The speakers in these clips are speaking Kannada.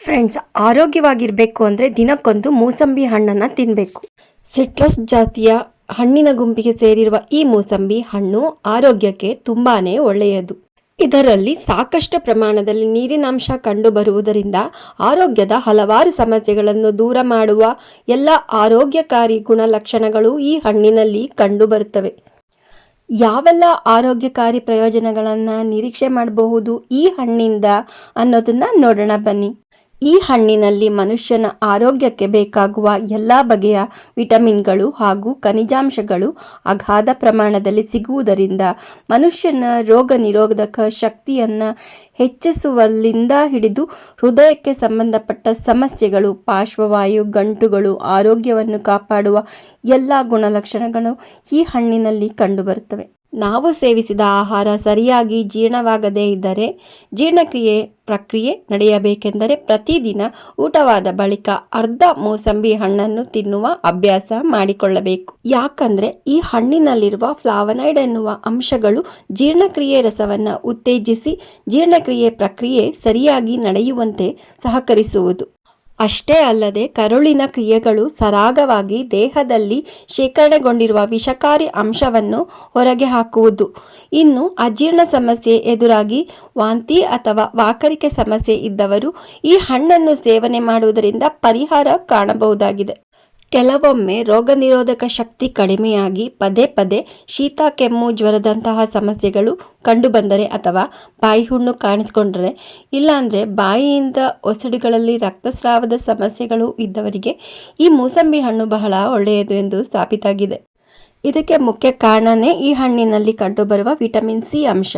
ಫ್ರೆಂಡ್ಸ್ ಆರೋಗ್ಯವಾಗಿರಬೇಕು ಅಂದರೆ ದಿನಕ್ಕೊಂದು ಮೂಸಂಬಿ ಹಣ್ಣನ್ನು ತಿನ್ನಬೇಕು ಸಿಟ್ರಸ್ ಜಾತಿಯ ಹಣ್ಣಿನ ಗುಂಪಿಗೆ ಸೇರಿರುವ ಈ ಮೂಸಂಬಿ ಹಣ್ಣು ಆರೋಗ್ಯಕ್ಕೆ ತುಂಬಾ ಒಳ್ಳೆಯದು. ಇದರಲ್ಲಿ ಸಾಕಷ್ಟು ಪ್ರಮಾಣದಲ್ಲಿ ನೀರಿನಾಂಶ ಕಂಡುಬರುವುದರಿಂದ ಆರೋಗ್ಯದ ಹಲವಾರು ಸಮಸ್ಯೆಗಳನ್ನು ದೂರ ಮಾಡುವ ಎಲ್ಲ ಆರೋಗ್ಯಕಾರಿ ಗುಣಲಕ್ಷಣಗಳು ಈ ಹಣ್ಣಿನಲ್ಲಿ ಕಂಡುಬರುತ್ತವೆ. ಯಾವೆಲ್ಲ ಆರೋಗ್ಯಕಾರಿ ಪ್ರಯೋಜನಗಳನ್ನು ನಿರೀಕ್ಷೆ ಮಾಡಬಹುದು ಈ ಹಣ್ಣಿಂದ ಅನ್ನೋದನ್ನು ನೋಡೋಣ ಬನ್ನಿ. ಈ ಹಣ್ಣಿನಲ್ಲಿ ಮನುಷ್ಯನ ಆರೋಗ್ಯಕ್ಕೆ ಬೇಕಾಗುವ ಎಲ್ಲ ಬಗೆಯ ವಿಟಮಿನ್ಗಳು ಹಾಗೂ ಖನಿಜಾಂಶಗಳು ಅಗಾಧ ಪ್ರಮಾಣದಲ್ಲಿ ಸಿಗುವುದರಿಂದ ಮನುಷ್ಯನ ರೋಗ ನಿರೋಧಕ ಶಕ್ತಿಯನ್ನು ಹೆಚ್ಚಿಸುವಲ್ಲಿಂದ ಹಿಡಿದು ಹೃದಯಕ್ಕೆ ಸಂಬಂಧಪಟ್ಟ ಸಮಸ್ಯೆಗಳು, ಪಾರ್ಶ್ವವಾಯು ಗಂಟುಗಳು, ಆರೋಗ್ಯವನ್ನು ಕಾಪಾಡುವ ಎಲ್ಲ ಗುಣಲಕ್ಷಣಗಳು ಈ ಹಣ್ಣಿನಲ್ಲಿ ಕಂಡುಬರುತ್ತವೆ. ನಾವು ಸೇವಿಸಿದ ಆಹಾರ ಸರಿಯಾಗಿ ಜೀರ್ಣವಾಗದೇ ಇದ್ದರೆ ಜೀರ್ಣಕ್ರಿಯೆ ಪ್ರಕ್ರಿಯೆ ನಡೆಯಬೇಕೆಂದರೆ ಪ್ರತಿದಿನ ಊಟವಾದ ಬಳಿಕ ಅರ್ಧ ಮೂಸಂಬಿ ಹಣ್ಣನ್ನು ತಿನ್ನುವ ಅಭ್ಯಾಸ ಮಾಡಿಕೊಳ್ಳಬೇಕು. ಯಾಕಂದ್ರೆ ಈ ಹಣ್ಣಿನಲ್ಲಿರುವ ಫ್ಲಾವನೈಡ್ ಎನ್ನುವ ಅಂಶಗಳು ಜೀರ್ಣಕ್ರಿಯೆ ರಸವನ್ನು ಉತ್ತೇಜಿಸಿ ಜೀರ್ಣಕ್ರಿಯೆ ಪ್ರಕ್ರಿಯೆ ಸರಿಯಾಗಿ ನಡೆಯುವಂತೆ ಸಹಕರಿಸುವುದು. ಅಷ್ಟೇ ಅಲ್ಲದೆ ಕರುಳಿನ ಕ್ರಿಯೆಗಳು ಸರಾಗವಾಗಿ ದೇಹದಲ್ಲಿ ಶೇಖರಣೆಗೊಂಡಿರುವ ವಿಷಕಾರಿ ಅಂಶವನ್ನು ಹೊರಗೆ ಹಾಕುವುದು. ಇನ್ನು ಅಜೀರ್ಣ ಸಮಸ್ಯೆ ಎದುರಾಗಿ ವಾಂತಿ ಅಥವಾ ವಾಕರಿಕೆ ಸಮಸ್ಯೆ ಇದ್ದವರು ಈ ಹಣ್ಣನ್ನು ಸೇವನೆ ಮಾಡುವುದರಿಂದ ಪರಿಹಾರ ಕಾಣಬಹುದಾಗಿದೆ. ಕೆಲವೊಮ್ಮೆ ರೋಗ ನಿರೋಧಕ ಶಕ್ತಿ ಕಡಿಮೆಯಾಗಿ ಪದೇ ಪದೇ ಶೀತ, ಕೆಮ್ಮು, ಜ್ವರದಂತಹ ಸಮಸ್ಯೆಗಳು ಕಂಡುಬಂದರೆ ಅಥವಾ ಬಾಯಿ ಹುಣ್ಣು ಕಾಣಿಸ್ಕೊಂಡ್ರೆ, ಇಲ್ಲಾಂದರೆ ಬಾಯಿಯಿಂದ ಒಸಡುಗಳಲ್ಲಿ ರಕ್ತಸ್ರಾವದ ಸಮಸ್ಯೆಗಳು ಇದ್ದವರಿಗೆ ಈ ಮೂಸಂಬಿ ಹಣ್ಣು ಬಹಳ ಒಳ್ಳೆಯದು ಎಂದು ಸಾಬೀತಾಗಿದೆ. ಇದಕ್ಕೆ ಮುಖ್ಯ ಕಾರಣನೇ ಈ ಹಣ್ಣಿನಲ್ಲಿ ಕಂಡುಬರುವ ವಿಟಮಿನ್ ಸಿ ಅಂಶ.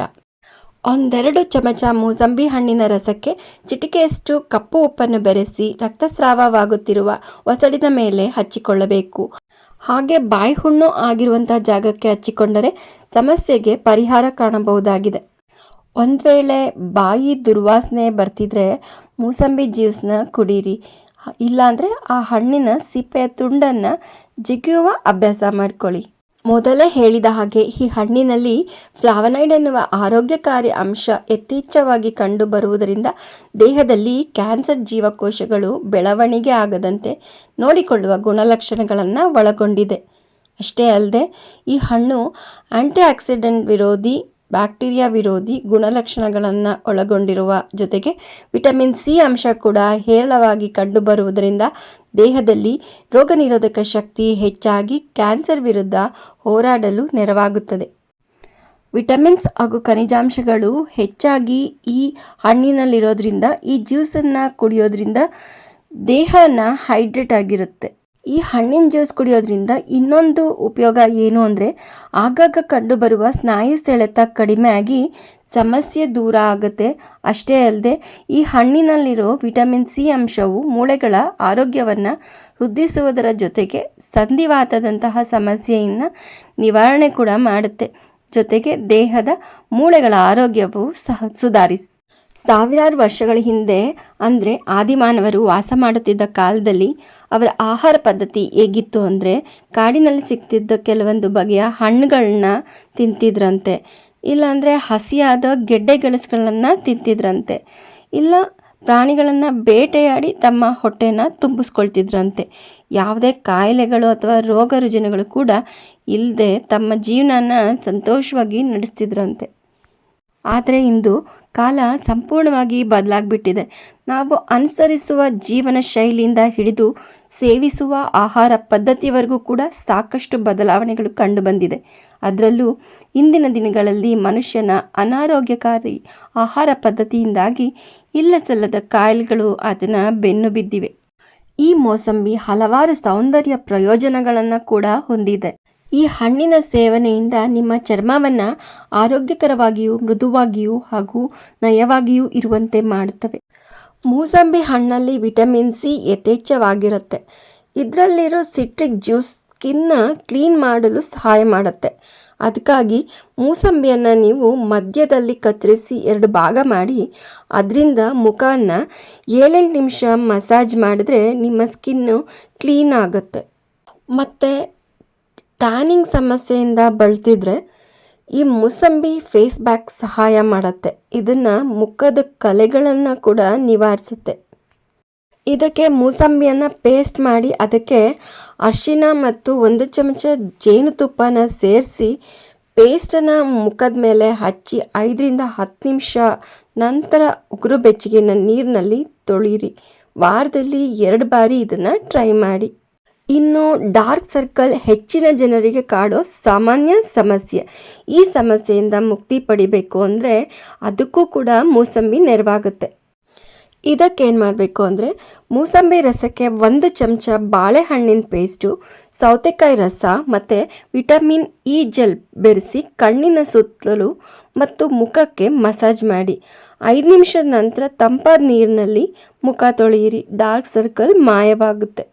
ಒಂದೆರಡು ಚಮಚ ಮೂಸಂಬಿ ಹಣ್ಣಿನ ರಸಕ್ಕೆ ಚಿಟಿಕೆಯಷ್ಟು ಕಪ್ಪು ಉಪ್ಪನ್ನು ಬೆರೆಸಿ ರಕ್ತಸ್ರಾವವಾಗುತ್ತಿರುವ ಒಸಡಿನ ಮೇಲೆ ಹಚ್ಚಿಕೊಳ್ಳಬೇಕು. ಹಾಗೆ ಬಾಯಿ ಹುಣ್ಣು ಆಗಿರುವಂತಹ ಜಾಗಕ್ಕೆ ಹಚ್ಚಿಕೊಂಡರೆ ಸಮಸ್ಯೆಗೆ ಪರಿಹಾರ ಕಾಣಬಹುದಾಗಿದೆ. ಒಂದು ವೇಳೆ ಬಾಯಿ ದುರ್ವಾಸನೆ ಬರ್ತಿದ್ರೆ ಮೂಸಂಬಿ ಜ್ಯೂಸ್ನ ಕುಡೀರಿ. ಇಲ್ಲಾಂದರೆ ಆ ಹಣ್ಣಿನ ಸಿಪ್ಪೆಯ ತುಂಡನ್ನು ಜಿಗಿಯುವ ಅಭ್ಯಾಸ ಮಾಡ್ಕೊಳ್ಳಿ. ಮೊದಲೇ ಹೇಳಿದ ಹಾಗೆ ಈ ಹಣ್ಣಿನಲ್ಲಿ ಫ್ಲಾವನೈಡ್ ಎನ್ನುವ ಆರೋಗ್ಯಕಾರಿ ಅಂಶ ಯಥೇಚ್ಛವಾಗಿ ಕಂಡುಬರುವುದರಿಂದ ದೇಹದಲ್ಲಿ ಕ್ಯಾನ್ಸರ್ ಜೀವಕೋಶಗಳು ಬೆಳವಣಿಗೆ ಆಗದಂತೆ ನೋಡಿಕೊಳ್ಳುವ ಗುಣಲಕ್ಷಣಗಳನ್ನು ಒಳಗೊಂಡಿದೆ. ಅಷ್ಟೇ ಅಲ್ಲದೆ ಈ ಹಣ್ಣು ಆಂಟಿ ಆಕ್ಸಿಡೆಂಟ್ ವಿರೋಧಿ ಬ್ಯಾಕ್ಟೀರಿಯಾ ವಿರೋಧಿ ಗುಣಲಕ್ಷಣಗಳನ್ನು ಒಳಗೊಂಡಿರುವ ಜೊತೆಗೆ ವಿಟಮಿನ್ ಸಿ ಅಂಶ ಕೂಡ ಹೇರಳವಾಗಿ ಕಂಡುಬರುವುದರಿಂದ ದೇಹದಲ್ಲಿ ರೋಗ ನಿರೋಧಕ ಶಕ್ತಿ ಹೆಚ್ಚಾಗಿ ಕ್ಯಾನ್ಸರ್ ವಿರುದ್ಧ ಹೋರಾಡಲು ನೆರವಾಗುತ್ತದೆ. ವಿಟಮಿನ್ಸ್ ಹಾಗೂ ಖನಿಜಾಂಶಗಳು ಹೆಚ್ಚಾಗಿ ಈ ಹಣ್ಣಿನಲ್ಲಿರೋದ್ರಿಂದ, ಈ ಜ್ಯೂಸನ್ನು ಕುಡಿಯೋದ್ರಿಂದ ದೇಹನ ಹೈಡ್ರೇಟ್ ಆಗಿರುತ್ತೆ. ಈ ಹಣ್ಣಿನ ಜ್ಯೂಸ್ ಕುಡಿಯೋದ್ರಿಂದ ಇನ್ನೊಂದು ಉಪಯೋಗ ಏನು ಅಂದರೆ ಆಗಾಗ ಕಂಡುಬರುವ ಸ್ನಾಯು ಸೆಳೆತ ಕಡಿಮೆ ಆಗಿ ಸಮಸ್ಯೆ ದೂರ ಆಗುತ್ತೆ. ಅಷ್ಟೇ ಅಲ್ಲದೆ ಈ ಹಣ್ಣಿನಲ್ಲಿರೋ ವಿಟಮಿನ್ ಸಿ ಅಂಶವು ಮೂಳೆಗಳ ಆರೋಗ್ಯವನ್ನು ವೃದ್ಧಿಸುವುದರ ಜೊತೆಗೆ ಸಂಧಿವಾತದಂತಹ ಸಮಸ್ಯೆಯನ್ನು ನಿವಾರಣೆ ಕೂಡ ಮಾಡುತ್ತೆ. ಜೊತೆಗೆ ದೇಹದ ಮೂಳೆಗಳ ಆರೋಗ್ಯವು ಸಹ ಸುಧಾರಿಸ್ ಸಾವಿರಾರು ವರ್ಷಗಳ ಹಿಂದೆ ಅಂದರೆ ಆದಿಮಾನವರು ವಾಸ ಮಾಡುತ್ತಿದ್ದ ಕಾಲದಲ್ಲಿ ಅವರ ಆಹಾರ ಪದ್ಧತಿ ಹೇಗಿತ್ತು ಅಂದರೆ ಕಾಡಿನಲ್ಲಿ ಸಿಗ್ತಿದ್ದ ಕೆಲವೊಂದು ಬಗೆಯ ಹಣ್ಣುಗಳನ್ನ ತಿಂತಿದ್ರಂತೆ. ಇಲ್ಲಾಂದರೆ ಹಸಿಯಾದ ಗೆಡ್ಡೆ ಗೆಣಸುಗಳನ್ನು ತಿಂತಿದ್ರಂತೆ. ಇಲ್ಲ ಪ್ರಾಣಿಗಳನ್ನು ಬೇಟೆಯಾಡಿ ತಮ್ಮ ಹೊಟ್ಟೆನ ತುಂಬಿಸ್ಕೊಳ್ತಿದ್ರಂತೆ. ಯಾವುದೇ ಕಾಯಿಲೆಗಳು ಅಥವಾ ರೋಗ ರುಜಿನಗಳು ಕೂಡ ಇಲ್ಲದೆ ತಮ್ಮ ಜೀವನನ ಸಂತೋಷವಾಗಿ ನಡೆಸ್ತಿದ್ರಂತೆ. ಆದರೆ ಇಂದು ಕಾಲ ಸಂಪೂರ್ಣವಾಗಿ ಬದಲಾಗಿಬಿಟ್ಟಿದೆ. ನಾವು ಅನುಸರಿಸುವ ಜೀವನ ಶೈಲಿಯಿಂದ ಹಿಡಿದು ಸೇವಿಸುವ ಆಹಾರ ಪದ್ಧತಿವರೆಗೂ ಕೂಡ ಸಾಕಷ್ಟು ಬದಲಾವಣೆಗಳು ಕಂಡುಬಂದಿದೆ. ಅದರಲ್ಲೂ ಇಂದಿನ ದಿನಗಳಲ್ಲಿ ಮನುಷ್ಯನ ಅನಾರೋಗ್ಯಕಾರಿ ಆಹಾರ ಪದ್ಧತಿಯಿಂದಾಗಿ ಇಲ್ಲ ಸಲ್ಲದ ಕಾಯಿಲೆಗಳು ಅದನ್ನು ಬೆನ್ನು ಬಿದ್ದಿವೆ. ಈ ಮೋಸಂಬಿ ಹಲವಾರು ಸೌಂದರ್ಯ ಪ್ರಯೋಜನಗಳನ್ನು ಕೂಡ ಹೊಂದಿದೆ. ಈ ಹಣ್ಣಿನ ಸೇವನೆಯಿಂದ ನಿಮ್ಮ ಚರ್ಮವನ್ನು ಆರೋಗ್ಯಕರವಾಗಿಯೂ ಮೃದುವಾಗಿಯೂ ಹಾಗೂ ನಯವಾಗಿಯೂ ಇರುವಂತೆ ಮಾಡುತ್ತವೆ. ಮೂಸಂಬಿ ಹಣ್ಣಲ್ಲಿ ವಿಟಮಿನ್ ಸಿ ಯಥೇಚ್ಛವಾಗಿರುತ್ತೆ. ಇದರಲ್ಲಿರೋ ಸಿಟ್ರಿಕ್ ಜ್ಯೂಸ್ ಸ್ಕಿನ್ನ ಕ್ಲೀನ್ ಮಾಡಲು ಸಹಾಯ ಮಾಡುತ್ತೆ. ಅದಕ್ಕಾಗಿ ಮೂಸಂಬಿಯನ್ನು ನೀವು ಮಧ್ಯದಲ್ಲಿ ಕತ್ತರಿಸಿ ಎರಡು ಭಾಗ ಮಾಡಿ, ಅದರಿಂದ ಮುಖನ ಏಳೆಂಟು ನಿಮಿಷ ಮಸಾಜ್ ಮಾಡಿದ್ರೆ ನಿಮ್ಮ ಸ್ಕಿನ್ನು ಕ್ಲೀನ್ ಆಗುತ್ತೆ. ಮತ್ತು ಟ್ಯಾನಿಂಗ್ ಸಮಸ್ಯೆಯಿಂದ ಬಳಲ್ತಿದ್ರೆ ಈ ಮುಸಂಬಿ ಫೇಸ್ ಬ್ಯಾಕ್ ಸಹಾಯ ಮಾಡುತ್ತೆ. ಇದನ್ನು ಮುಖದ ಕಲೆಗಳನ್ನು ಕೂಡ ನಿವಾರಿಸುತ್ತೆ. ಇದಕ್ಕೆ ಮೂಸಂಬಿಯನ್ನು ಪೇಸ್ಟ್ ಮಾಡಿ ಅದಕ್ಕೆ ಅರಿಶಿನ ಮತ್ತು ಒಂದು ಚಮಚ ಜೇನುತುಪ್ಪನ ಸೇರಿಸಿ ಪೇಸ್ಟನ್ನು ಮುಖದ ಮೇಲೆ ಹಚ್ಚಿ ಐದರಿಂದ ಹತ್ತು ನಿಮಿಷ ನಂತರ ಉಗುರು ಬೆಚ್ಚಗಿನ ನೀರಿನಲ್ಲಿ ತೊಳೀರಿ. ವಾರದಲ್ಲಿ ಎರಡು ಬಾರಿ ಇದನ್ನು ಟ್ರೈ ಮಾಡಿ. ಇನ್ನು ಡಾರ್ಕ್ ಸರ್ಕಲ್ ಹೆಚ್ಚಿನ ಜನರಿಗೆ ಕಾಡೋ ಸಾಮಾನ್ಯ ಸಮಸ್ಯೆ. ಈ ಸಮಸ್ಯೆಯಿಂದ ಮುಕ್ತಿ ಪಡಿಬೇಕು ಅಂದರೆ ಅದಕ್ಕೂ ಕೂಡ ಮೂಸಂಬಿ ನೆರವಾಗುತ್ತೆ. ಇದಕ್ಕೇನು ಮಾಡಬೇಕು ಅಂದರೆ ಮೂಸಂಬಿ ರಸಕ್ಕೆ ಒಂದು ಚಮಚ ಬಾಳೆಹಣ್ಣಿನ ಪೇಸ್ಟು ಸೌತೆಕಾಯಿ ರಸ ಮತ್ತು ವಿಟಮಿನ್ ಇ ಜೆಲ್ ಬೆರೆಸಿ ಕಣ್ಣಿನ ಸುತ್ತಲೂ ಮತ್ತು ಮುಖಕ್ಕೆ ಮಸಾಜ್ ಮಾಡಿ. ಐದು ನಿಮಿಷದ ನಂತರ ತಂಪಾದ ನೀರಿನಲ್ಲಿ ಮುಖ ತೊಳೆಯಿರಿ. ಡಾರ್ಕ್ ಸರ್ಕಲ್ ಮಾಯವಾಗುತ್ತೆ.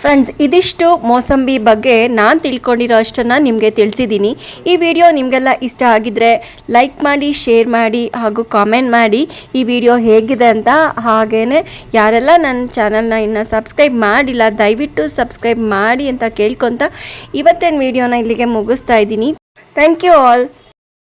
ಫ್ರೆಂಡ್ಸ್, ಇದಿಷ್ಟು ಮೋಸಂಬಿ ಬಗ್ಗೆ ನಾನು ತಿಳ್ಕೊಂಡಿರೋ ಅಷ್ಟನ್ನು ನಿಮಗೆ ತಿಳಿಸಿದ್ದೀನಿ ಈ ವಿಡಿಯೋ ನಿಮಗೆಲ್ಲ ಇಷ್ಟ ಆಗಿದ್ರೆ ಲೈಕ್ ಮಾಡಿ, ಶೇರ್ ಮಾಡಿ ಹಾಗೂ ಕಾಮೆಂಟ್ ಮಾಡಿ ಈ ವಿಡಿಯೋ ಹೇಗಿದೆ ಅಂತ. ಹಾಗೇ ಯಾರೆಲ್ಲ ನನ್ನ ಚಾನಲ್ನ ಇನ್ನು ಸಬ್ಸ್ಕ್ರೈಬ್ ಮಾಡಿಲ್ಲ, ದಯವಿಟ್ಟು ಸಬ್ಸ್ಕ್ರೈಬ್ ಮಾಡಿ ಅಂತ ಕೇಳ್ಕೊತ ಇವತ್ತಿನ ವಿಡಿಯೋನ ಇಲ್ಲಿಗೆ ಮುಗಿಸ್ತಾ ಇದ್ದೀನಿ. Thank you all.